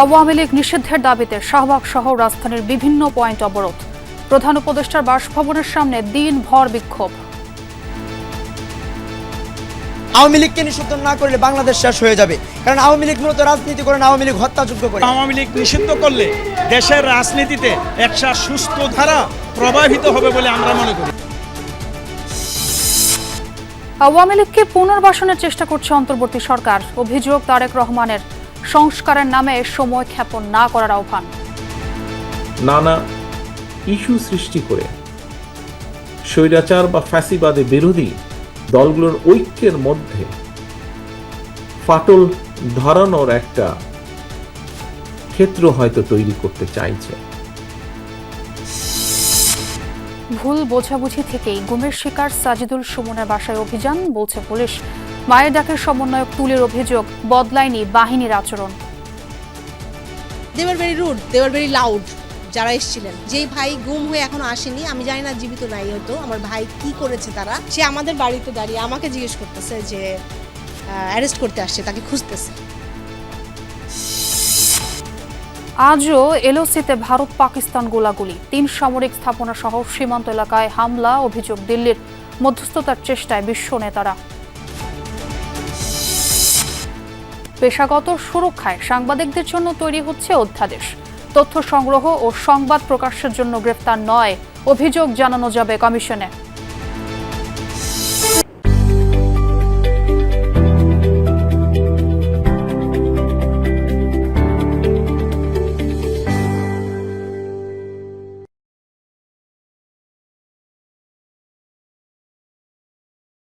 আওয়ামী লীগ নিষিদ্ধের দাবিতে শাহবাগ সহ রাজধানীর বিভিন্ন পয়েন্ট অবরোধ। প্রধান উপদেষ্টার বাসভবনের সামনে দিনভর বিক্ষোভ। আওয়ামী লীগকে নিষিদ্ধ না করলে বাংলাদেশ শেষ হয়ে যাবে। কারণ আওয়ামী লীগ মূলত রাজনীতি করে আওয়ামী লীগ হত্যাযোগ্য করে। আওয়ামী লীগ নিষিদ্ধ করলে দেশের রাজনীতিতে একটা সুস্থ ধারা প্রবাহিত হবে বলে আমরা মনে করি। আওয়ামী লীগকে পুনর্বাসনের চেষ্টা করছে অন্তর্বর্তী সরকার। অভিযোগ তারেক রহমানের। সংস্কারের নামে সময় ক্ষেপণ না করার আহ্বান। নানা ইস্যু সৃষ্টি করে স্বৈরাচার বা ফ্যাসিবাদে বিরোধী দলগুলোর ঐক্যের মধ্যে ফাটল ধরানোর একটা ক্ষেত্র হয়তো তৈরি করতে চাইছে। ভুল বোঝাবুঝি থেকেই গুমের শিকার সাজিদুল সুমনের বাসায় অভিযান বলছে পুলিশ। মায়ের ডাকের সমন্বয়ক তুলের অভিযোগ বদলায়নি বাহিনীর আচরণ। They are very rude they very loud যারা এসেছিলেন। যেই ভাই গুম হয়ে এখনও আসেনি আমি জানি না জীবিত নাই হয়তো আমার ভাই কি করেছে তারা। সে আমাদের বাড়িতে দাঁড়িয়ে আমাকে জিজ্ঞেস করতেছে যে অ্যারেস্ট করতে আসছে তাকে খুঁজতেছে। আজও এলওসিতে ভারত পাকিস্তান গোলাগুলি। তিন সামরিক স্থাপনা সহ সীমান্ত এলাকায় হামলা অভিযোগ দিল্লির মধ্যস্থতার চেষ্টায় বিশ্ব নেতারা। পেশাগত সুরক্ষায় সাংবাদিকদের জন্য তৈরি হচ্ছে অধ্যাদেশ। তথ্য সংগ্রহ ও সংবাদ প্রকাশের জন্য গ্রেপ্তার নয়, অভিযোগ জানানো যাবে কমিশনে।